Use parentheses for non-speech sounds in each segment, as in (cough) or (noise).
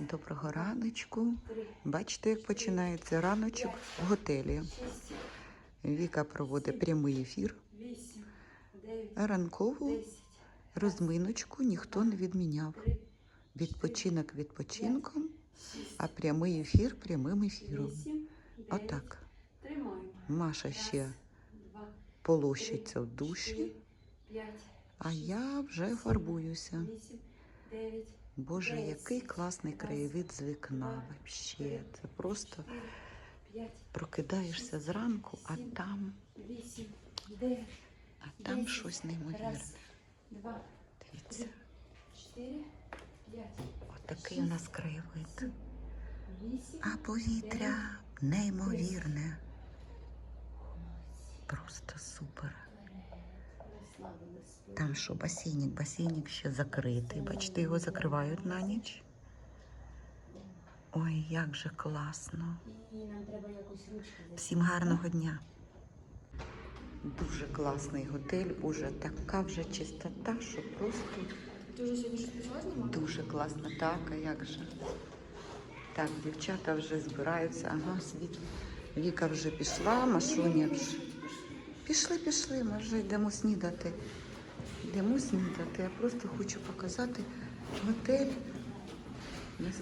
Доброго раночку. Бачите, як починається раночок в готелі. Віка проводить прямий ефір. Ранкову розминочку ніхто не відміняв. Відпочинок відпочинком, а прямий ефір прямим ефіром. Отак. Маша ще полощиться в душі, а я вже фарбуюся. Боже, який класний краєвид з вікна. Вообще, це просто прокидаєшся зранку, а там, а там щось неймовірне. Дивіться, отакий у нас краєвид. А повітря неймовірне. Просто супер. Там що, басейник? Басейник ще закритий. Бачите, його закривають на ніч. Ой, як же класно. Всім гарного дня. Дуже класний готель, уже така вже чистота, що просто дуже класно. Так, а як же? Так, дівчата вже збираються. Ага, світ. Віка вже пішла, Машуня вже. Пішли, пішли, ми вже йдемо снідати. Йдемо снідати. Я просто хочу показати готель,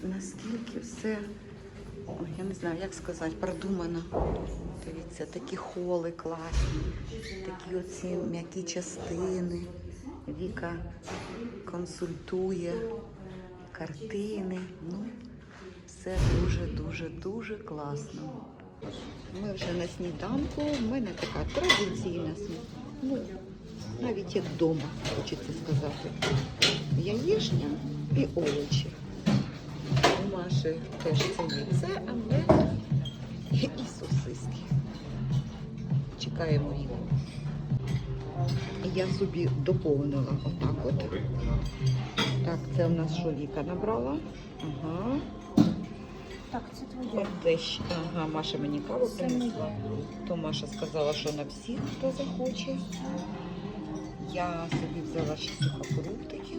наскільки все, я не знаю, як сказати, продумано. Дивіться, такі холи класні, такі оці м'які частини. Віка консультує картини. Ну, все дуже, дуже, дуже класно. Ми вже на сніданку. У мене така традиційна. Ну, навіть як вдома, хочеться сказати. Яєшня і овочі. У Маші теж це є. Це омлет і сосиски. Чекаємо їх. Я собі доповнила отак от. Так, це в нас що Віка набрала. Ага. Так, це твоє. От. Ага, Маша мені каву принесла. То Маша сказала, що на всіх, хто захоче. Я собі взяла ще сухофруктики,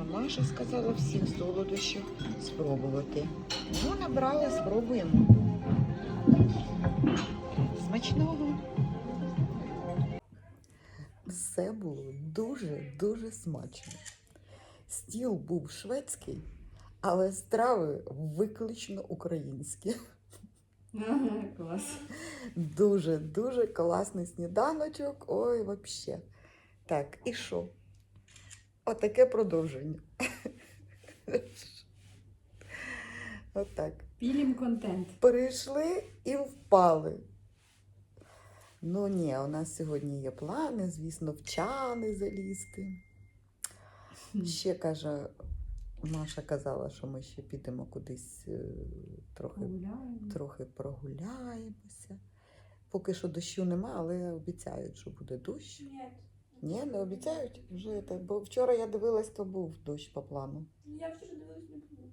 а Маша сказала всім солодощів спробувати. Ну, набрала, спробуємо. Смачного. Все було дуже-дуже смачно. Стіл був шведський, але страви виключно українські. Ага, клас. Дуже, дуже класний сніданочок. Ой, вообще. Так, і що? Отаке продовження. Отак. Пілім контент. Прийшли і впали. Ну ні, у нас сьогодні є плани, звісно, в чани залізти. Ще каже, Маша казала, що ми ще підемо кудись е, трохи Погуляємо. трохи прогуляємося. Поки що дощу нема, але обіцяють, що буде дощ. Ні, Ні, не обіцяють вже так. Бо вчора я дивилась, то був дощ по плану. я вчора дивилась не було.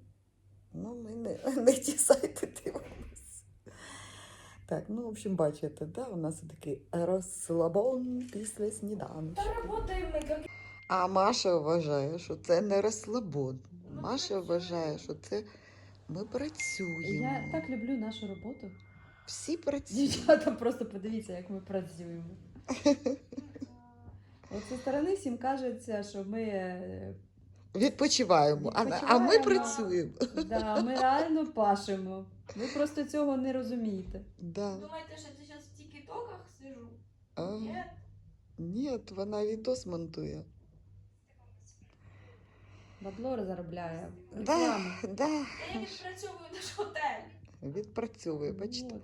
Ну, ми не, (laughs) не ті сайти дивимося. Так, ну, в общем, бачите, да, у нас такий розслабон після сніданку. Та ми як А Маша вважає, що це не розслабон. Маша вважає, що це ми працюємо. Я так люблю нашу роботу. Всі працюють. Дівчата, просто подивіться, як ми працюємо. (laughs) От зі сторони всім кажеться, що ми, е, Відпочиваємо, а, а ми працюємо. да, ми реально пашемо. Ви просто цього не розумієте. Да. Думаєте, що я зараз в тік-токах сижу? А, Ні. ні, вона відос монтує. Бабло заробляє. Да, да. Я відпрацьовую наш готель. Відпрацьовує, бачите? От.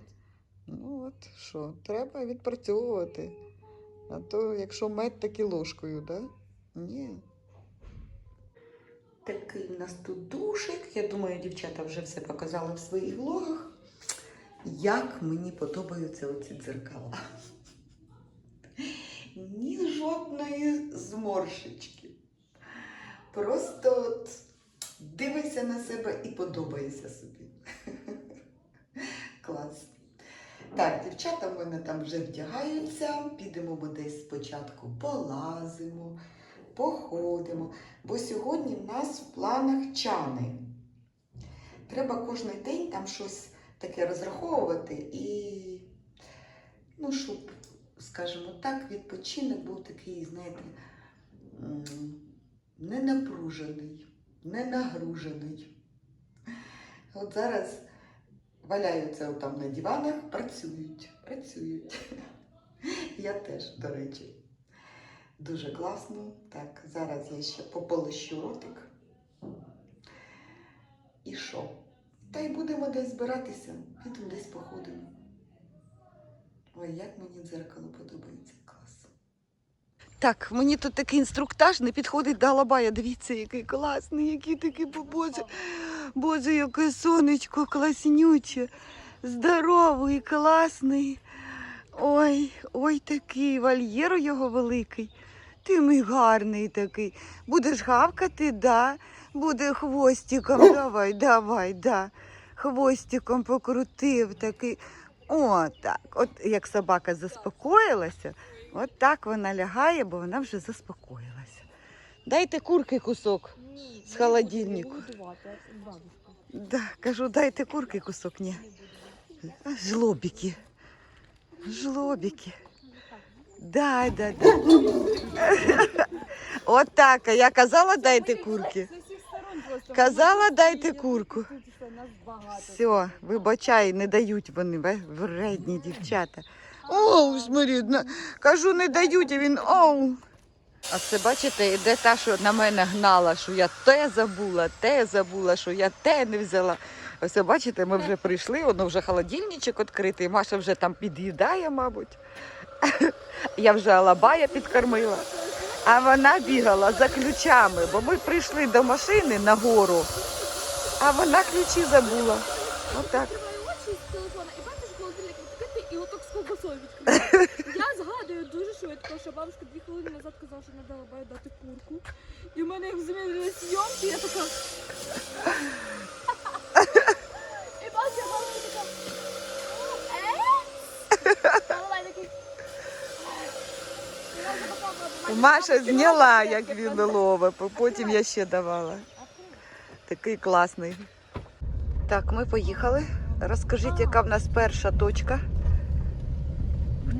Ну от що, треба відпрацьовувати. А то якщо мед, так і ложкою, да? Ні. Такий в нас тут душик. Я думаю, дівчата вже все показали в своїх влогах. Як мені подобаються оці дзеркала. Ні жодної зморшечки. Просто от дивишся на себе і подобається собі. (laughs) Клас. Так, дівчата в мене там вже вдягаються. Підемо ми десь спочатку полазимо, походимо. Бо сьогодні в нас в планах чани. треба кожен день там щось таке розраховувати і, ну, щоб, скажімо так, відпочинок був такий, знаєте, не напружений, не нагружений. От зараз валяються там на диванах, працюють, працюють. Я теж, до речі. Дуже класно. Так, зараз я ще пополощу ротик. І що? Та й будемо десь збиратися, підемо десь походимо. Ой, як мені дзеркало подобається. Так, мені тут такий інструктаж не підходить до Алабая. Дивіться, який класний, який такий, боже, боже, яке сонечко класнюче, здоровий, класний. Ой, ой, такий вольєр у його великий. Ти мій гарний такий. Будеш гавкати, да. Буде хвостиком. Давай, давай, да. Хвостиком покрутив такий. О, так. От як собака заспокоїлася, от так вона лягає, бо вона вже заспокоїлася. Дайте курки кусок. Ні, З холодильнику. Да, кажу, дайте курки кусок. Ні. Жлобики. Жлобики. Да, да, да. От так, я казала, дайте курки. Казала, дайте курку. Все, вибачай, не дають вони, вредні дівчата. Оу, смотри, кажу, не дають, а він оу. А це бачите, іде та, що на мене гнала, що я те забула, те забула, що я те не взяла. Ось бачите, ми вже прийшли, воно вже холодильничок відкритий, Маша вже там під'їдає, мабуть. (laughs) Я вже алабая підкормила. А вона бігала за ключами, бо ми прийшли до машини на гору, а вона ключі забула. Отак. Відкриваю очі з телефона і бачиш холодильник відкритий і відкритий. (laughs) Я згадую дуже швидко, що бабушка дві хвилини назад казала, що надала баю дати курку. І в мене як змінили зйомки, я така. І бачу, бабушка така. Е? Я бо Маша зняла, як він ловив, потім я ще давала. Такий класний. Так, ми поїхали. Розкажіть, яка в нас перша точка?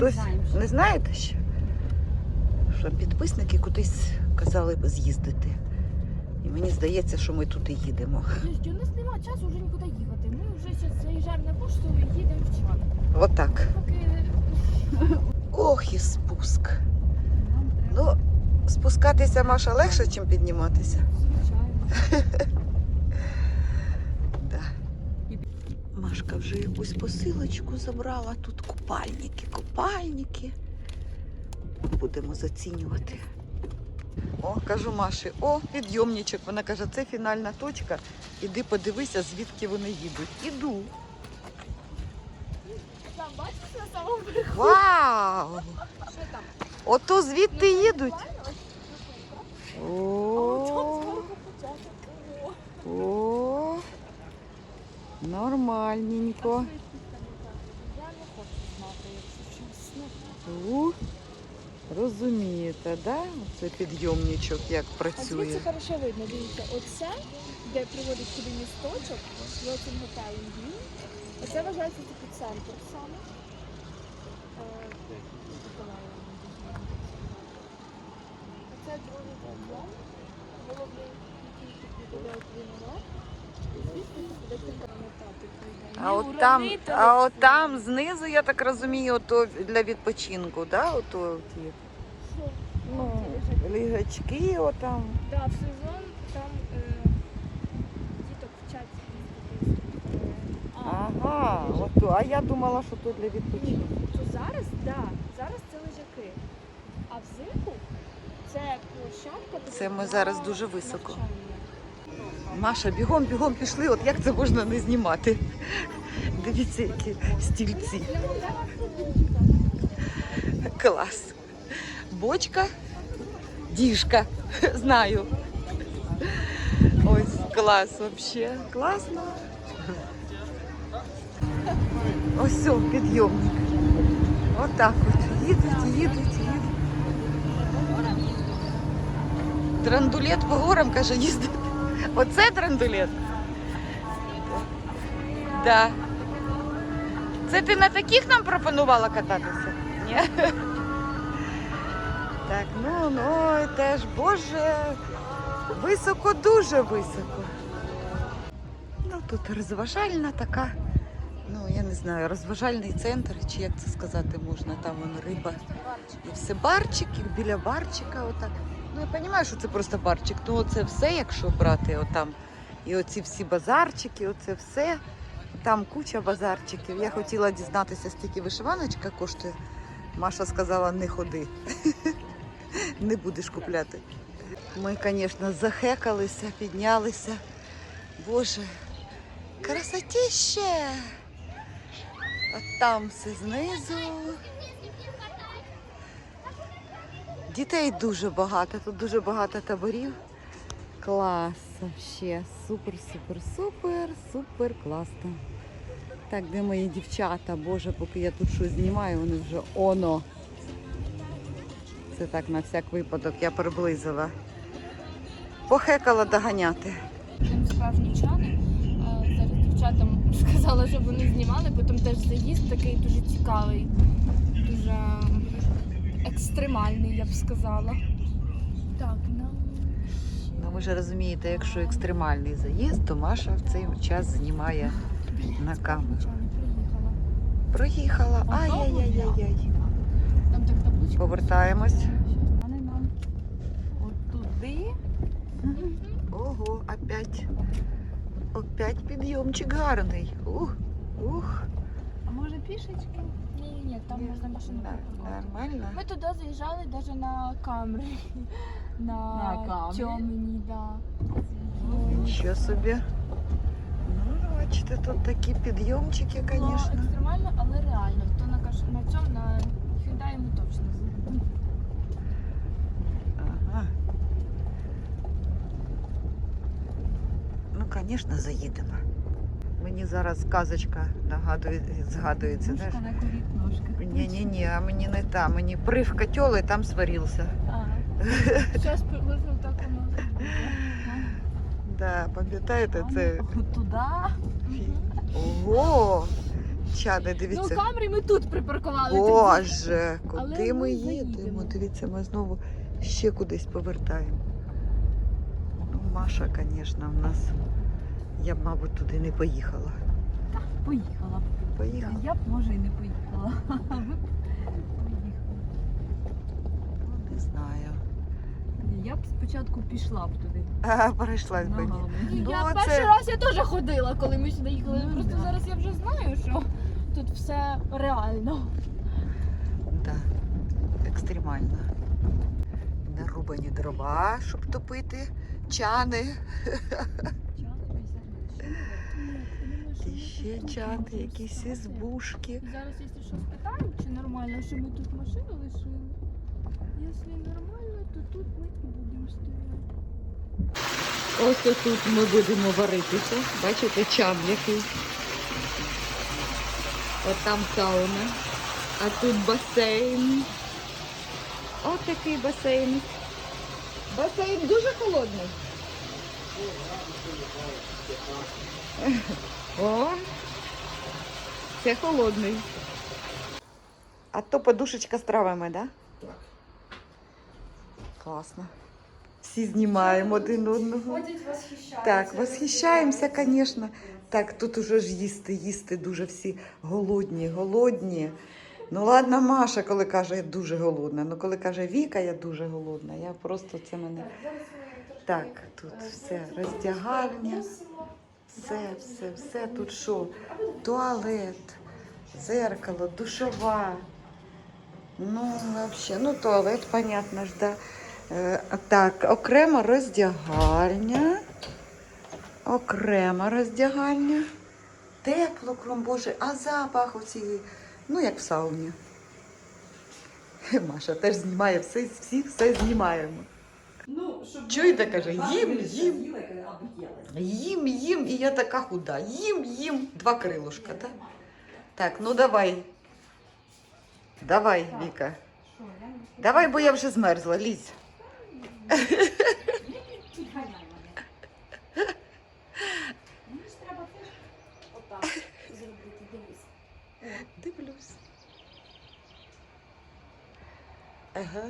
Хтось не знаєте ще? Що підписники кудись казали б з'їздити. І мені здається, що ми туди їдемо. Подожди, у нас нема часу вже нікуди їхати. Ми вже зараз заїжджаємо на пошту і їдемо в чан. Отак. Поки Ох, і спуск. Ну, спускатися Маша легше, ніж підніматися. звичайно. (laughs) Да. Машка вже якусь посилочку забрала. Тут купальники, купальники. Будемо зацінювати. О, кажу Маші, о, підйомничок. Вона каже, це фінальна точка. Іди подивися, звідки вони їдуть. Іду. Там бачиш на самому верху? Вау! Що там? Ото звідти їдуть. А от О, о, нормальненько. Я не хочу знати, якщо чесно. У, розумієте, да? Це підйомничок як А працює. звідси хорошо видно, дивіться, оце, де приводить сюди місточок, Hotel in Вінь, оце вважається типу центр саме. Е. Оце другий дом, головний, який тут буде от А от там, а от там знизу, я так розумію, ото для відпочинку, да? Ото ті, ну, лігачки, отам. Да, в сезон там е, діток вчать. Е, Ага, ото. А я думала, що то для відпочинку. То зараз, да, зараз це лежаки. А взимку це площадка. Це ми зараз дуже високо. навчання. Маша, бігом, бігом пішли. От як це можна не знімати? Дивіться, які стільці. Клас. Бочка, діжка. Знаю. Ось клас вообще. Класно. Ось все, підйомник. Отак от. Їдуть, їдуть, їдуть. Драндулет по горам, каже, їздить. Оце драндулет. Да. Це ти на таких нам пропонувала кататися? Ні. Так, ну, ну, теж, боже, високо, дуже високо. Ну, тут розважальна така, ну, я не знаю, розважальний центр, чи як це сказати можна, там вон риба. І все барчик, і біля барчика отак. Ну, я розумію, що це просто барчик. Ну, це все, якщо брати отам. І оці всі базарчики, оце все. Там куча базарчиків. Я хотіла дізнатися, скільки вишиваночка коштує. Маша сказала, не ходи. (laughs) Не будеш купляти. Ми, звісно, захекалися, піднялися. Боже, красотіще! А там все знизу. Дітей дуже багато, тут дуже багато таборів. Клас, вообще. Супер, супер, супер, супер класно. Так, де мої дівчата? Боже, поки я тут щось знімаю, вони вже оно. Це так на всяк випадок я приблизила. Похекала доганяти. Там справжні чани. Зараз дівчатам сказала, щоб вони знімали, потім теж заїзд такий дуже цікавий, дуже екстремальний, я б сказала. Так, ну. Ну, ви ж розумієте, якщо екстремальний заїзд, то Маша в цей час знімає на камеру. Проїхала. Ай-яй-яй-яй. Повертаємось. От туди. Ого, опять. Опять підйомчик гарний. Ух, ух. А може пішечки? Ні, ні, ні, там можна машину Да, припаркувати. Нормально. Ми туди заїжджали навіть на камері. (laughs) На, На камері? Тьомені, да. Нічого собі. Ну, бачите, тут такі підйомчики, Було звісно. екстремально, але реально. То на, каш... на цьому, на Hyundai ми точно заїдемо. Ага. Ну, звісно, заїдемо. Мені зараз казочка нагадує, згадується. Ножка на курік ножка. Ні-ні-ні, а мені не та. Мені прив котел і там сварився. Ага. Зараз приблизно так воно. Да, пам'ятаєте, це. Туди. Ого! Чаде, Ну, дивіться. камері ми тут припаркували. Боже, куди ми ми їдемо? Дивіться, ми знову ще кудись повертаємо. Ну, Маша, звісно, в нас. Я б, мабуть, туди не поїхала. Поїхала б. Поїхала. Я б може і не поїхала. (laughs) А ви б поїхали. Не знаю. Я б спочатку пішла б туди. А, перейшлась би. ні. Ну, я Ну, перший це- раз я теж ходила, коли ми сюди їхали. Ну, Просто да. зараз я вже знаю, що тут все реально. Да. Екстремально. Нарубані дрова, щоб топити чани. (laughs) Ще чани, якісь ізбушки. Зараз, якщо що спитаємо, чи нормально, що ми тут машину лишили. Якщо нормально, то тут ми і будемо стояти. Ось тут ми будемо варитися. Бачите, чан який. От там сауна. А тут басейн. Ось такий басейн. Басейн дуже холодний. О, це холодний. А то подушечка з травами, так? Да? Так. Класно. Всі знімаємо один одного. Так, восхищаємося, звісно. Так, тут уже ж їсти, їсти дуже всі голодні, голодні. Ну ладно, Маша, коли каже, я дуже голодна. Ну коли каже Віка, я дуже голодна. Я просто це мене. Так, тут все, роздягальня, все, все, все. Тут що? Туалет, зеркало, душова. Ну, взагалі, ну туалет, понятно ж, да. Е, Так, окремо роздягальня. Окрема роздягальня. Тепло, кром Боже, а запах оцієї, ну як в сауні. Маша теж знімає все, всі все знімаємо. Щоб Чуєте, каже, їм, їм. Їм, їм, і я така худа. Їм, їм. Два крилушка, так? Так, ну давай. Давай, Віка. Давай, бо я вже змерзла, лізь. Мені ж треба теж отак. Дивлюсь. Ага.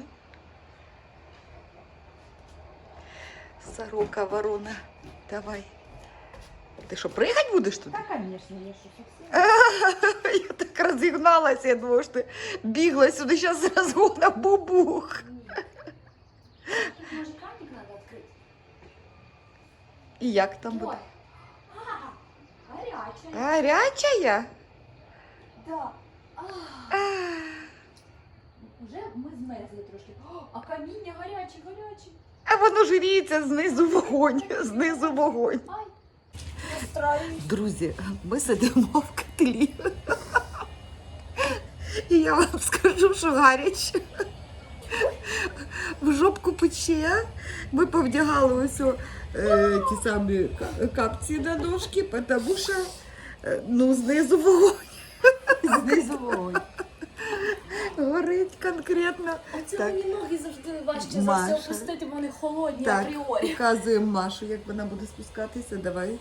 Сорока, ворона. Давай. Ти що, пригать будеш туди? Та, звісно, я що совсем. (laughs) Я так розігналася, я думаю, що ти бігла сюди, зараз розгона бубух. Тут може кратик треба відкрити? І як там буде? А, гаряче. Гарячая? Да. А, А, Уже ми змерзли трошки. О, а каміння гаряче, гаряче. А воно жиріється знизу вогонь, (laughs) знизу вогонь. Друзі, ми сидимо в котлі. (laughs) І я вам скажу, що гаряче. В жопку пече. Ми повдягали ось е, ті самі капці на ножки, тому що е, ну, знизу вогонь Знизу вогонь. Горить конкретно. Оце Так. мені ноги завжди важче за все опустити, вони холодні Так, апріорі. показуємо Машу, як вона буде спускатися. Давай.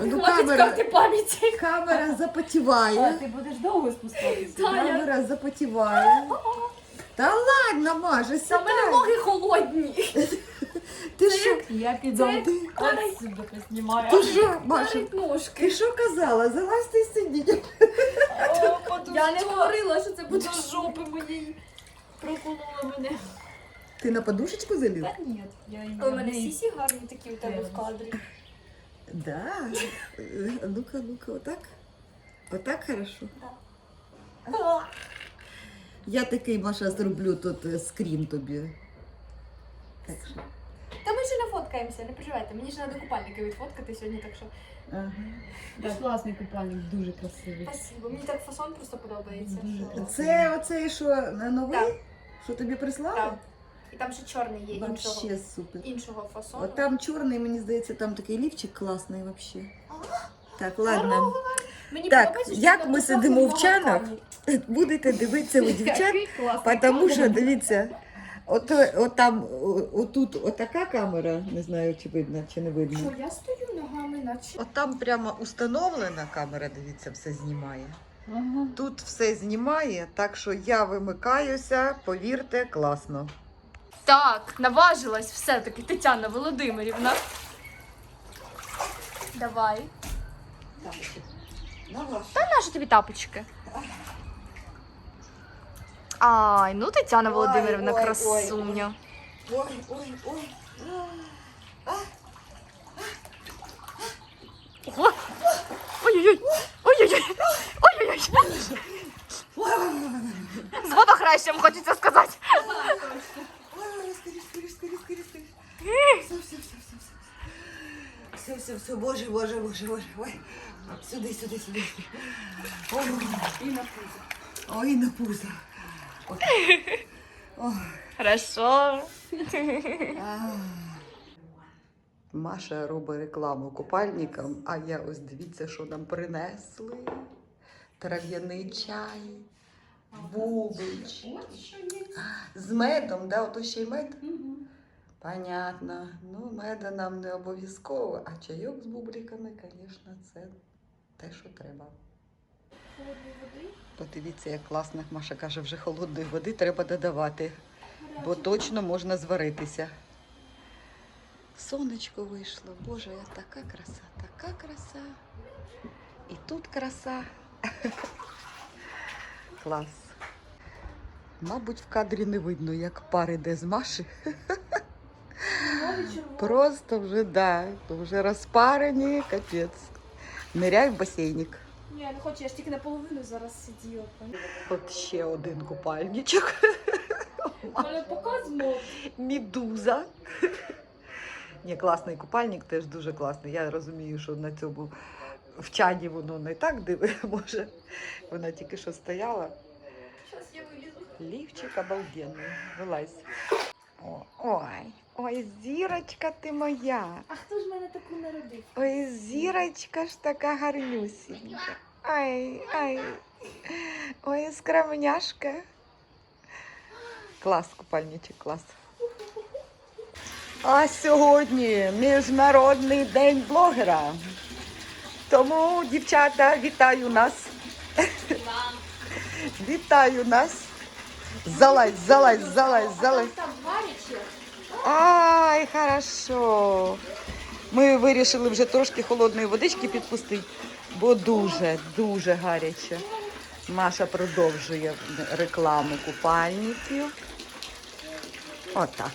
Не Ну, камера- карти пам'яті. Камера А, запотіває. ти будеш довго спускатися? Так. я- Камера запотіває. Та ладно, Маша, Та мене ноги холодні. (laughs) Ти що? Я піду. Це Ти, що, Маша? Ножки. Ти що казала? Залазь і сидіть. Я не говорила, що це буде з жопи моєї. Проколола мене. Ти на подушечку заліз? Та ні, я у мене сісі гарні такі у тебе в кадрі. Да. Е, Ну-ка, ну-ка, отак. Отак хорошо. Я такий, Маша, зроблю тут е, скрін тобі. Так що. Ми ще не фоткаємося, не переживайте. Мені ж треба купальники відфоткати сьогодні, так що Ага. Так, класний купальник, дуже красивий. спасибо. Мені так фасон просто подобається. Дуже що- Це оцей, що на новий? Так. Що тобі прислали? Так. І там ще чорний є іншого, Вообще супер. іншого фасону. От там чорний, мені здається, там такий лівчик класний вообще. Так, ладно. Мені Так, подобається, що як на ми сидимо в чанах. (laughs) Будете дивитися у дівчат, тому що дивіться, от, от там, отут отака камера, не знаю, чи видно, чи не видно. Що, я стою ногами, наче. От там прямо установлена камера, дивіться, все знімає. Ага. Тут все знімає, так що я вимикаюся, повірте, класно. Так, наважилась все-таки Тетяна Володимирівна. Давай. Та наші тобі тапочки. Ай, ну Тетяна Володимирівна, ой, ой, красуня. Ой, ой, ой. Ой-ой-ой. Ой-ой-ой. Ой-ой-ой. З водохрещем хочеться сказати. Все, все, все, все, все. Все, все, все, боже, боже, боже, боже. Ой. Сюди, сюди, сюди. Ой, І на пузо. ой, на пузо. (laughs) Хорошо. (laughs) Маша робить рекламу купальникам, а я ось дивіться, що нам принесли. Трав'яний чай, бубич. З медом, да? Ото ще й мед. Понятно. Ну, меда нам не обов'язково, а чайок з бубликами, звісно, це те, що треба. Подивіться, як класно. Маша каже, вже холодної води треба додавати, бо точно можна зваритися. Сонечко вийшло. Боже, я така краса, така краса. І тут краса. (laughs) Клас. Мабуть, в кадрі не видно, як пар іде з Маші. Просто вже, да, вже розпарені, капець. Ниряй в басейник. Ні, не хочу, я ж тільки наполовину зараз сиділа. От ще один купальничок. (laughs) Але показмо. Мідуза. Ні, класний купальник, теж дуже класний. Я розумію, що на цьому в чаді воно не так диви, може. Вона тільки що стояла. Зараз я вилізу. Лівчик обалденний. Вилазь. О, ой, ой, зірочка ти моя. А хто ж мене таку народив? Ой, зірочка ж така гарнюсінька. Ай, ай. Ой, скромняшка. Клас, купальничок, клас. А сьогодні Міжнародний день блогера. Тому, дівчата, вітаю нас Вітаю нас. Залазь, залазь, залазь, залазь. Ай, хорошо. Ми вирішили вже трошки холодної водички підпустити, бо дуже, дуже гаряче. Маша продовжує рекламу купальників. Отак.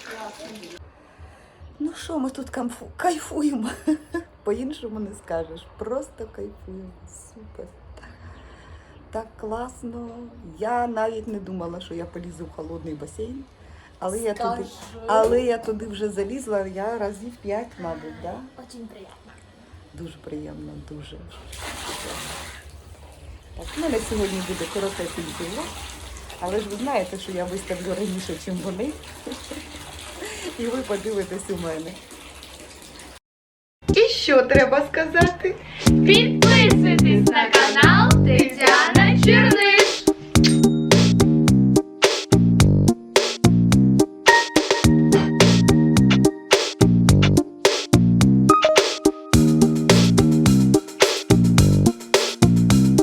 Ну що, ми тут камфу... кайфуємо. (laughs) По-іншому не скажеш. Просто кайфуємо. Супер. Так класно. Я навіть не думала, що я полізу в холодний басейн. Але я туди, але я туди вже залізла, я разів п'ять, мабуть, да? Очень приємно. Дуже приємно, дуже. Так, у мене сьогодні буде коротесенький влог, але ж ви знаєте, що я виставлю раніше, ніж вони. І ви подивитесь у мене. І що треба сказати? Підписуйтесь на канал